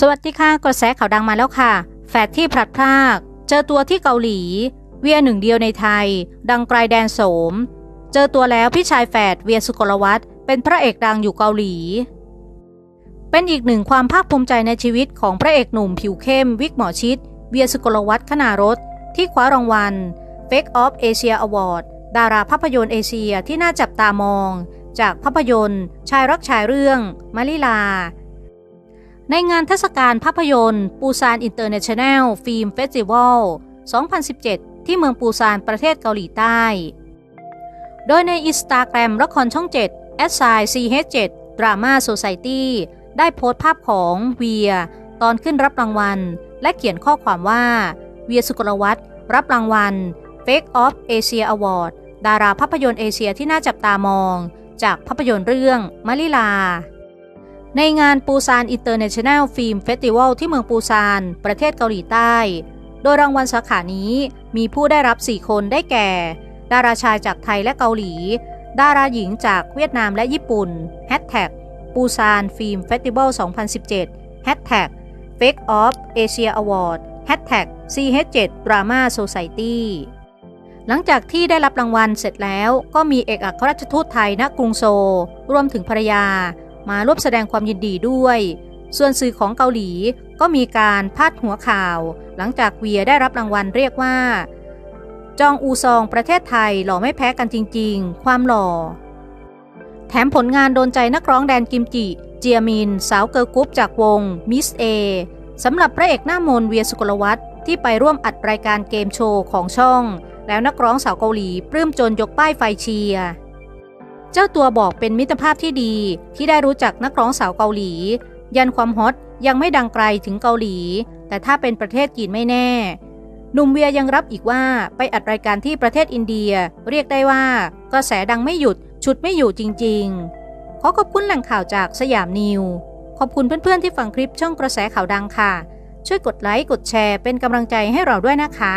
สวัสดีค่ะกระแสข่าวดังมาแล้วค่ะ แฝดที่พลัดพราก เจอตัวที่เกาหลี เวียหนึ่งเดียวในไทย ดังไกลแดนโสม เจอตัวแล้วพี่ชายแฝดเวียสุกลวัฒน์เป็นพระเอกดังอยู่เกาหลี เป็นอีกหนึ่งความภาคภูมิใจในชีวิตของพระเอกหนุ่มผิวเข้ม วิกหมอชิด เวียสุกลวัฒน์ขนารถ ที่คว้ารางวัล Fake of Asia Award ดาราภาพยนตร์เอเชียที่น่าจับตามอง จากภาพยนตร์ ชายรักชายเรื่องมาลิลา ในงานเทศกาลภาพยนตร์ปูซานอินเตอร์เนชั่นแนลฟิล์มเฟสติวัล 2017 ที่เมืองปูซานประเทศเกาหลีใต้ โดยในอินสตาแกรมละครช่อง7 s i CH7 Drama Society ได้โพสต์ภาพของเวีย ตอนขึ้นรับรางวัล และเขียนข้อความว่า เวียสุกลวัฒน์รับรางวัล Fake of Asia Award ดาราภาพยนตร์เอเชียที่น่าจับตามอง จากภาพยนตร์เรื่องมะลิลา ในงานปูซานอินเตอร์เนชั่นแนลฟิล์มเฟสติวัลที่เมืองปูซาน ประเทศเกาหลีใต้ โดยรางวัลสาขานี้มีผู้ได้รับ 4 คนได้แก่ ดาราชายจากไทยและเกาหลี ดาราหญิงจากเวียดนามและญี่ปุ่นแฮชแท็กปูซานฟิล์มเฟสติวัล2017แฮชแท็ก Fake of Asia Award แฮชแท็ก CH7 Drama Society หลังจากที่ได้รับรางวัลเสร็จแล้วก็มีเอกอัครราชทูตไทยณกรุงโซลรวมถึงภรรยา มาร่วมแสดงความยินดีด้วย ส่วนสื่อของเกาหลีก็มีการพาดหัวข่าว หลังจากเวียได้รับรางวัลเรียกว่า จองอูซองประเทศไทยหล่อไม่แพ้กันจริง ๆ ความหล่อ แถมผลงานโดนใจนักร้องแดนกิมจิ เจียมิน สาวเกิร์ลกรุ๊ปจากวงมิสเอสำหรับพระเอกหน้ามนเวียสุกลวัฒที่ไปร่วมอัดรายการเกมโชว์ของช่อง แล้วนักร้องสาวเกาหลีปลื้มจนยกป้ายไฟเชียร์ เจ้าตัวบอกเป็นมิตรภาพที่ดีที่ได้รู้จักนักร้องสาวเกาหลี ยันความฮอตยังไม่ดังไกลถึงเกาหลี แต่ถ้าเป็นประเทศจีนไม่แน่หนุ่มเวียยังรับอีกว่าไปอัดรายการที่ประเทศอินเดีย เรียกได้ว่ากระแสดังไม่หยุดชุดไม่อยู่จริง ๆ ขอขอบคุณแหล่งข่าวจากสยามนิว ขอบคุณเพื่อนๆที่ฟังคลิปช่องกระแสข่าวดังค่ะ ช่วยกดไลค์กดแชร์เป็นกำลังใจให้เราด้วยนะคะ